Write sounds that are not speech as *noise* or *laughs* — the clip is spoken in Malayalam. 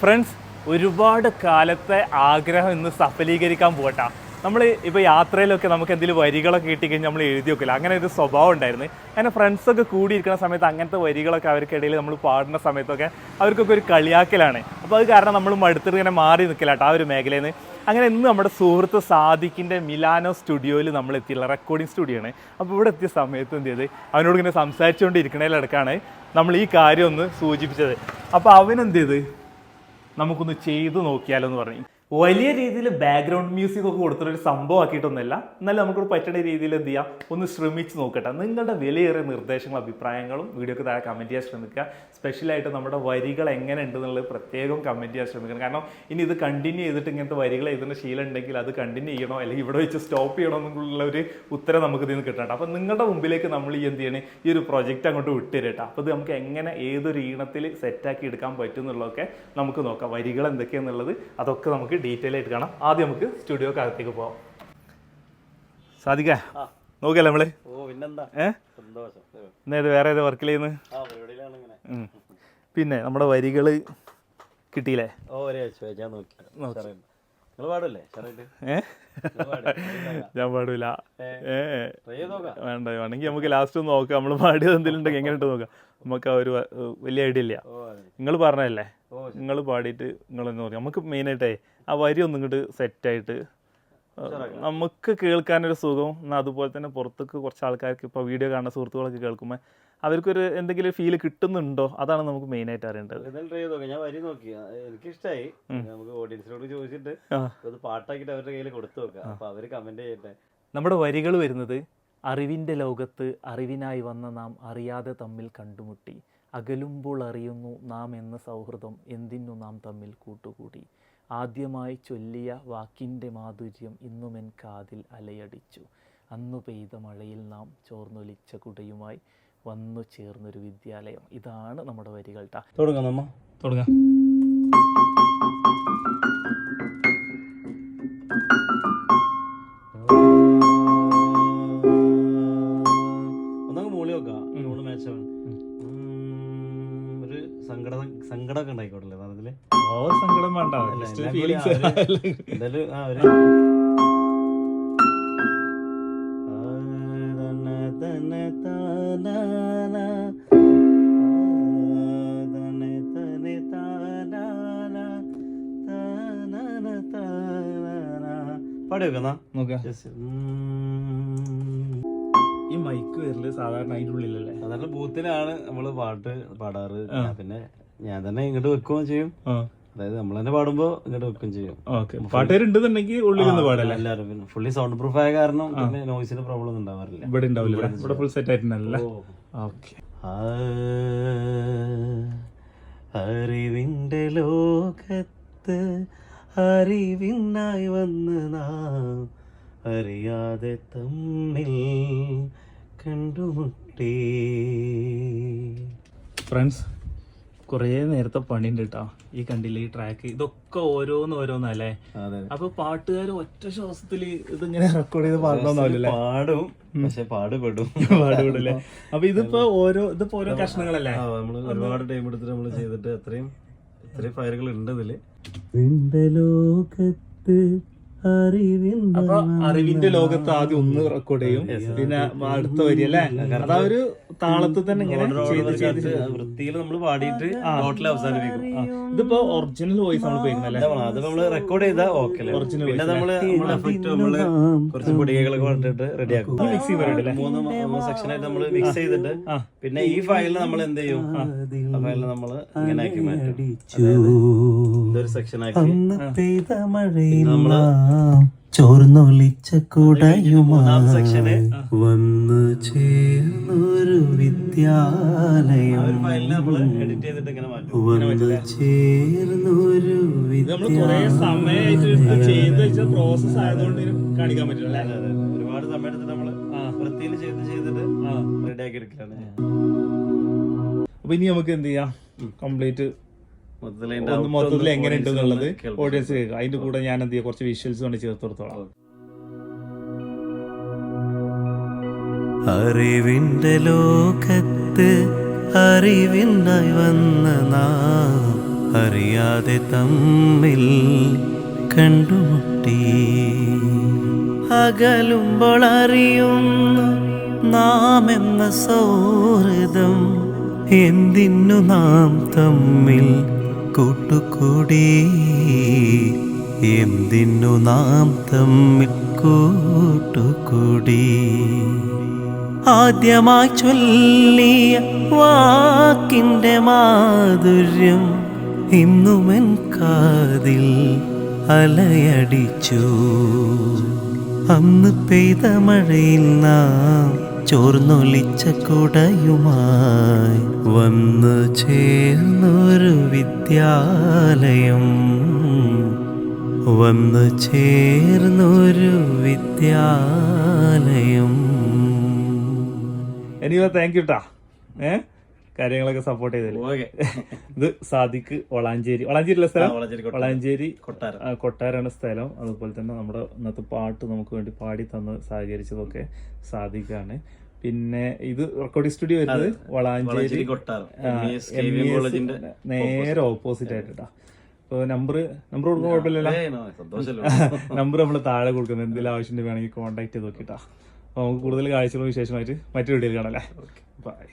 ഫ്രണ്ട്സ് ഒരുപാട് കാലത്തെ ആഗ്രഹം ഇന്ന് സഫലീകരിക്കാൻ പോകട്ടാ നമ്മൾ ഇപ്പോൾ യാത്രയിലൊക്കെ നമുക്ക് എന്തെങ്കിലും വരികളൊക്കെ കിട്ടിക്കഴിഞ്ഞാൽ നമ്മൾ എഴുതി വെക്കില്ല? അങ്ങനെ ഒരു സ്വഭാവം ഉണ്ടായിരുന്നു. അങ്ങനെ ഫ്രണ്ട്സൊക്കെ കൂടിയിരിക്കുന്ന സമയത്ത് അങ്ങനത്തെ വരികളൊക്കെ അവർക്കിടയിൽ നമ്മൾ പാടുന്ന സമയത്തൊക്കെ അവർക്കൊക്കെ ഒരു കളിയാക്കലാണ്. അപ്പോൾ അത് കാരണം നമ്മൾ മടുത്തിട്ട് ഇങ്ങനെ മാറി നിൽക്കില്ല ആ ഒരു മേഖലയിൽ നിന്ന് അങ്ങനെ ഇന്ന് നമ്മുടെ സുഹൃത്ത് സാദിഖിന്റെ മിലാനോ സ്റ്റുഡിയോയിൽ നമ്മൾ എത്തിയുള്ള റെക്കോർഡിംഗ് സ്റ്റുഡിയോ ആണ്. അപ്പോൾ ഇവിടെ എത്തിയ സമയത്ത് എന്ത് ചെയ്ത്? അവനോട് ഇങ്ങനെ സംസാരിച്ചുകൊണ്ടിരിക്കണേലടക്കാണ് നമ്മൾ ഈ കാര്യം ഒന്ന് സൂചിപ്പിച്ചത്. അപ്പോൾ അവനെന്ത് ചെയ്ത്? നമുക്കൊന്ന് ചെയ്തു നോക്കിയാലോ എന്ന് പറഞ്ഞു. വലിയ രീതിയിൽ ബാക്ക്ഗ്രൗണ്ട് മ്യൂസിക് ഒക്കെ കൊടുത്തിട്ടൊരു സംഭവം ആക്കിയിട്ടൊന്നുമല്ല. എന്നാലും നമുക്കൊരു പറ്റുന്ന രീതിയിൽ എന്ത് ചെയ്യാം? ഒന്ന് ശ്രമിച്ച് നോക്കട്ടെ. നിങ്ങളുടെ വിലയേറിയ നിർദ്ദേശങ്ങളും അഭിപ്രായങ്ങളും വീഡിയോക്ക് താഴെ കമന്റ് ചെയ്യാൻ ശ്രമിക്കുക. സ്പെഷ്യലായിട്ട് നമ്മുടെ വരികൾ എങ്ങനെ ഉണ്ട് എന്നുള്ളത് പ്രത്യേകം കമന്റ് ചെയ്യാൻ ശ്രമിക്കണം. കാരണം ഇനി ഇത് കണ്ടിന്യൂ ചെയ്തിട്ട് ഇങ്ങനത്തെ വരികൾ എഴുതുന്ന ശീലം ഉണ്ടെങ്കിൽ അത് കണ്ടിന്യൂ ചെയ്യണോ? അല്ലെങ്കിൽ ഇവിടെ വെച്ച് സ്റ്റോപ്പ് ചെയ്യണോ എന്നുള്ള ഒരു ഉത്തരം നമുക്ക് ഇതിൽ നിന്ന് കിട്ടണം അപ്പോൾ നിങ്ങളുടെ മുമ്പിലേക്ക് നമ്മൾ ഈ എന്ത് ചെയ്യണേ? ഈ ഒരു പ്രൊജക്റ്റ് അങ്ങോട്ട് വിട്ടുതരട്ടെ അപ്പോൾ ഇത് നമുക്ക് എങ്ങനെ ഏതൊരു ഈണത്തിൽ സെറ്റാക്കി എടുക്കാൻ പറ്റും എന്നുള്ളതൊക്കെ നമുക്ക് നോക്കാം. വരികൾ എന്തൊക്കെയാണെന്നുള്ളത് അതൊക്കെ നമുക്ക് ഡീറ്റെയിൽ ആയിട്ട് കാണാം. ആദ്യം നമുക്ക് സ്റ്റുഡിയോ കാലത്തേക്ക് പോവാം. സാധിക്ക? നോക്കിയല്ലേ നമ്മൾ? ഇന്നേത് വേറെ ഏത് വർക്കിൽ ചെയ്യുന്നത്? പിന്നെ നമ്മുടെ വരികൾ കിട്ടിയില്ലേ? ഞാൻ പാടല്ലേ. വേണ്ട വേണമെങ്കിൽ നമുക്ക് ലാസ്റ്റ് ഒന്ന് നോക്കാം. നമ്മൾ പാടിയത് എന്തെങ്കിലും ഉണ്ടെങ്കിൽ എങ്ങനെ നോക്കാം. നമുക്ക് ആ ഒരു വലിയ ഐഡിയ ഇല്ല. നിങ്ങൾ പറഞ്ഞതല്ലേ? ഓ നിങ്ങൾ പാടിയിട്ട് നിങ്ങൾ എന്ന് പറയും. നമുക്ക് മെയിനായിട്ടേ ആ വരി ഒന്നും ഇങ്ങോട്ട് സെറ്റായിട്ട് നമുക്ക് കേൾക്കാനൊരു സുഖം. എന്നാൽ അതുപോലെ തന്നെ പുറത്തേക്ക് കുറച്ച് ആൾക്കാർക്ക് ഇപ്പോൾ വീഡിയോ കാണുന്ന സുഹൃത്തുക്കളൊക്കെ കേൾക്കുമ്പോൾ അവർക്കൊരു എന്തെങ്കിലും ഫീൽ കിട്ടുന്നുണ്ടോ? അതാണ് നമുക്ക് മെയിനായിട്ട് അറിയേണ്ടത്. എന്തായാലും ട്രൈ ഞാൻ വരി നോക്കി. എനിക്ക് നമുക്ക് ഓഡിയൻസിനോട് ചോദിച്ചിട്ട്. അത് പാട്ടാക്കിയിട്ട് അവരുടെ കയ്യിൽ കൊടുത്തു നോക്കാം. അപ്പോൾ അവർ കമന്റ് ചെയ്യട്ടെ. നമ്മുടെ വരികൾ വരുന്നത് അറിവിന്റെ ലോകത്ത് അറിവിനായി വന്ന നാം അറിയാതെ തമ്മിൽ കണ്ടുമുട്ടി. അകലുമ്പോൾ അറിയുന്നു നാം എന്ന സൗഹൃദം എന്തിനു നാം തമ്മിൽ കൂട്ടുകൂടി? ആദ്യമായി ചൊല്ലിയ വാക്കിന്റെ മാധുര്യം എൻ കാതിൽ അലയടിച്ചു. അന്നു പെയ്ത മഴയിൽ നാം ചോർന്നൊലിച്ച കുടയുമായി വന്നു ചേർന്നൊരു വിദ്യാലയം. ഇതാണ് നമ്മുടെ വരികൾ തുടങ്ങാം നമ്മ തുടങ്ങാം. ഒന്നങ്ങ് മൂളി നോക്കാം മൂന്ന് മാച്ച് ഒരു സങ്കടം സങ്കടമൊക്കെ ഉണ്ടായിക്കോട്ടല്ലേ അതിൽ ഓ സങ്കടം വേണ്ട. എന്തായാലും ആ ഒരു പാടി വെക്കുന്ന നോക്കാം. ഈ മൈക്ക് വരൽ സാധാരണ അതിന്റെ ഉള്ളിലല്ലേ? സാധാരണ ബൂത്തിലാണ് നമ്മൾ പാട്ട് പാടാറ്. പിന്നെ ഞാൻ തന്നെ ഇങ്ങോട്ട് വെക്കുകയും ചെയ്യും. അതായത് നമ്മൾ തന്നെ പാടുമ്പോ ഇങ്ങോട്ട് വെക്കുകയും ചെയ്യും. ഓക്കെ. പാട്ടുകാരുണ്ടെന്നുണ്ടെങ്കിൽ ഉള്ളിൽ നിന്ന് പാടല്ലേ? എല്ലാവരും പിന്നെ ഫുള്ളി സൗണ്ട് പ്രൂഫ് ആയ കാരണം പിന്നെ നോയ്സിന് പ്രോബ്ലം ഒന്നും ഉണ്ടാവാറില്ല. ഇവിടെ ഉണ്ടാവില്ല ഇവിടെ ഫുൾ സെറ്റ് ആയിട്ടുണ്ടല്ലേ. ഓക്കെ. അറിവിന്റെ ലോകത്ത് അറിവിനായി വന്ന് നാം അറിയാതെ തമ്മിൽ കണ്ടുമുട്ടി. ഫ്രണ്ട്സ് കുറേ നേരത്തെ പണിയുണ്ട് കേട്ടോ ഈ കണ്ടില്ലേ ഈ ട്രാക്ക് ഇതൊക്കെ ഓരോന്ന് ഓരോന്നല്ലേ? അപ്പൊ പാട്ടുകാർ ഒറ്റ ശ്വാസത്തിൽ ഇതിങ്ങനെ റെക്കോർഡ് ചെയ്ത് പാടണമെന്നല്ലേ പാടും പക്ഷെ പാടുപെടും. *laughs* പാടുപെടല്ലേ? അപ്പൊ ഇതിപ്പോ ഓരോ ഇതിപ്പോ ഓരോ കഷ്ണങ്ങളല്ലേ? നമ്മൾ ഒരുപാട് ടൈം എടുത്തിട്ട് നമ്മൾ ചെയ്തിട്ട് അത്രയും ഇത്രയും ഫയലുകൾ ഉണ്ട് ഇതിൽ. ലോകത്ത് അപ്പൊ അറിവിന്റെ ലോകത്ത് ആദ്യം ഒന്ന് റെക്കോർഡ് ചെയ്യും പിന്നെ അടുത്ത വരി അല്ലേ? അതാ ഒരു താളത്തിൽ തന്നെ ഇങ്ങനെ ചെയ്ത് വൃത്തിയിൽ നമ്മൾ പാടിയിട്ട് ടോട്ടൽ അവസാനിപ്പിക്കും. ഇതിപ്പോ ഒറിജിനൽ വോയിസ് നമ്മൾ പോയിരുന്നല്ലേ അത് നമ്മൾ റെക്കോർഡ് ചെയ്താ ഓക്കെ ഒറിജിനൽ പിന്നെ നമ്മൾ നമ്മൾ കുറച്ച് പൊടികളൊക്കെ കൊണ്ടിട്ട് റെഡിയാക്കും മിക്സ് മൂന്ന് മൂന്ന് സെക്ഷൻ ആയിട്ട് നമ്മൾ മിക്സ് ചെയ്തിട്ട് പിന്നെ ഈ ഫയലിൽ നമ്മൾ എന്ത് ചെയ്യും? ആ ഫയലിൽ നമ്മൾ ഇങ്ങനെ ആക്കി മാറ്റും. ഇതൊരു സെക്ഷൻ ആക്കി. നമ്മൾ കുടയുമായി മൂന്നാമത്തെ സെക്ഷന്. വന്നു ചേർന്നൊരു വിദ്യാലയം. വന്നു ചേർന്നൊരു പ്രോസസ് ആയതുകൊണ്ട് കാണിക്കാൻ പറ്റില്ല. ഒരുപാട് സമയം നമ്മൾ. വൃത്തിയിൽ ചെയ്ത് ചെയ്തിട്ട് എടുക്കലാണ് അപ്പൊ ഇനി നമുക്ക് എന്ത് ചെയ്യാം? കംപ്ലീറ്റ് ഒന്ന് മൊത്തത്തിൽ എങ്ങനെയുണ്ട് ഉണ്ടെന്നുള്ളത് ഓഡിയൻസ് കേൾക്കുക അതിന്റെ കൂടെ ഞാൻ എന്ത് ചെയ്യാം? കുറച്ച് വിഷ്വൽസ് കൊണ്ട് ചേർത്തോളാം. കൊടുത്തോളാം അറിവിന്റെ ലോകത്ത് അറിവിനായി വന്ന നാം അറിയാതെ തമ്മിൽ കണ്ടുമുട്ടി. അകലുമ്പോൾ അറിയുന്നു നാം എന്ന സൗഹൃദം എന്തിനു നാം തമ്മിൽ കൂട്ടുകൂടി. എന്തിനു നാം തമ്മിൽ കൂട്ടുകൂടി? ആദ്യമായി ചൊല്ലിയ വാക്കിന്റെ മാധുര്യം ഇന്നുമെൻ കാതിൽ അലയടിച്ചു. അന്ന് പെയ്ത മഴയിൽ നാം ചോർന്നൊലിച്ച കുടയുമായി വന്നു ചേർന്നൊരു വിദ്യാലയം. വന്നു ചേർന്നൊരു വിദ്യാലയം. എനിവ താങ്ക് യു ട്ടാ. ഏ? കാര്യങ്ങളൊക്കെ സപ്പോർട്ട് ചെയ്തത് *laughs* ഇത് സാദിക്ക് വളാഞ്ചേരി. വളാഞ്ചേരിയിലെ സ്ഥലം? വളാഞ്ചേരി കൊട്ടാരം. വളാഞ്ചേരി കൊട്ടാരം. കൊട്ടാരാണ് സ്ഥലം. അതുപോലെ തന്നെ നമ്മുടെ ഇന്നത്തെ പാട്ട് നമുക്ക് വേണ്ടി പാടി തന്ന് സഹകരിച്ചതൊക്കെ സാദിക്കാണ് പിന്നെ ഇത് റെക്കോർഡിംഗ് സ്റ്റുഡിയോ വരുന്നത് വളാഞ്ചേരി MES കോളേജിന്റെ നേരെ ഓപ്പോസിറ്റ് ആയിട്ടാ. അപ്പോൾ നമ്പർ നമ്പർ കൊടുക്കുന്ന കുഴപ്പമില്ലല്ലോ? നമ്പർ *laughs* നമ്മൾ താഴെ കൊടുക്കുന്നത് എന്തെങ്കിലും ആവശ്യം വേണമെങ്കിൽ കോൺടാക്ട് ചെയ്ത് നോക്കിട്ടാ. അപ്പോൾ നമുക്ക് കൂടുതൽ കാഴ്ചകളും വിശേഷമായിട്ട് മറ്റൊരു വീഡിയോയിൽ കാണാം അല്ലേ? ബൈ